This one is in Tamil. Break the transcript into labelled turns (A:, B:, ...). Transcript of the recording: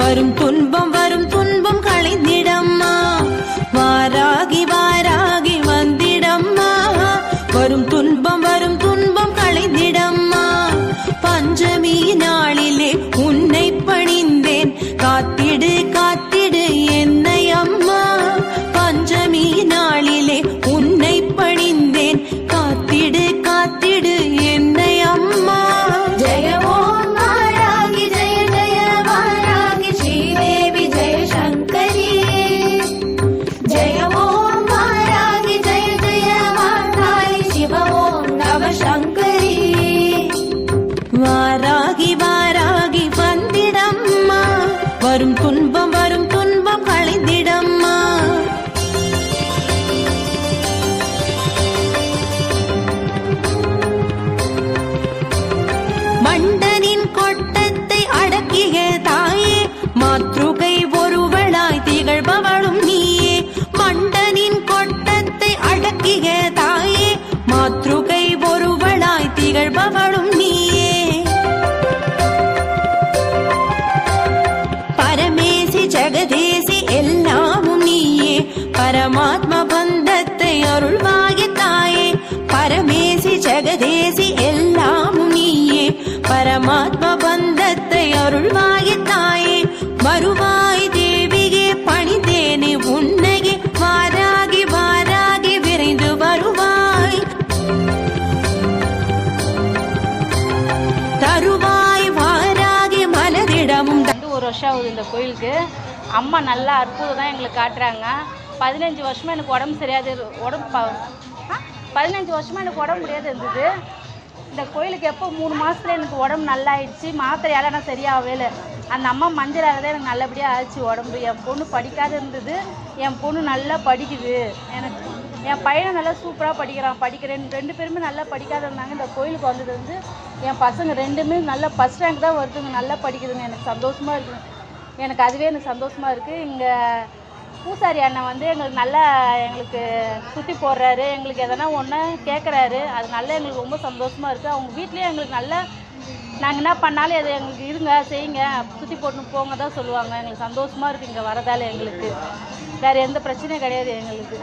A: வரும் துன்பம் வாராகி வாராகி வந்திடம்மா. வரும் ஜெகதேசி எல்லாமும் நீயே. பரமாத்ம பந்தத்தை அருள்வாகி தாயே. பரமேசி ஜெகதேசி எல்லாமும் நீயே. பரமாத்ம பந்தத்தை அருள்வாகி தாயே. வருவாய் தேவியே பணிதேனே உன்னையே. வாராகி வாராகி விரைந்து வருவாய். தருவாய் வாராகி மனதிடமும்
B: ஒரு வருஷம் ஆகுது இந்த கோயிலுக்கு. அம்மா நல்லா அற்புதம் தான் எங்களுக்கு காட்டுறாங்க. பதினஞ்சு வருஷமாக எனக்கு உடம்பு சரியாது. உடம்பு ப- ஆ? பதினஞ்சு வருஷமாக எனக்கு உடம்பு முடியாது இருந்தது. இந்த கோயிலுக்கு எப்போ மூணு மாதத்துல எனக்கு உடம்பு நல்லா ஆயிடுச்சு மாத்திரையால் நான் சரியாகவே இல்லை அந்த அம்மா மஞ்சளால் தான் எனக்கு நல்லபடியாக ஆச்சு உடம்பு. என் பொண்ணு படிக்காத இருந்தது. என் பொண்ணு நல்லா படிக்குது. எனக்கு என் பையனை நல்லா சூப்பராக படிக்கிறான். படிக்கிறேன் ரெண்டு பேருமே நல்லா படிக்காத இருந்தாங்க. இந்த கோயிலுக்கு வந்தது வந்து என் பசங்க ரெண்டுமே நல்லா ஃபஸ்ட் ரேங்க் தான் வருதுங்க. நல்லா படிக்குதுங்க. எனக்கு சந்தோஷமாக இருக்குது எனக்கு அதுவே எனக்கு சந்தோஷமாக இருக்குது இங்கே பூசாரி அண்ணன் வந்து எங்களுக்கு நல்லா எங்களுக்கு சுற்றி போடுறாரு. எங்களுக்கு எதனா ஒன்று கேட்குறாரு அது நல்லா எங்களுக்கு ரொம்ப சந்தோஷமாக இருக்குது அவங்க வீட்லேயும் எங்களுக்கு நல்லா நாங்கள் என்ன பண்ணாலும் அதை எங்களுக்கு இருங்க செய்யுங்க. சுற்றி போட்டுன்னு போங்க தான் சொல்லுவாங்க. எங்களுக்கு சந்தோஷமாக இருக்குது இங்கே வரதால் எங்களுக்கு. வேறு எந்த பிரச்சனையும் கிடையாது எங்களுக்கு.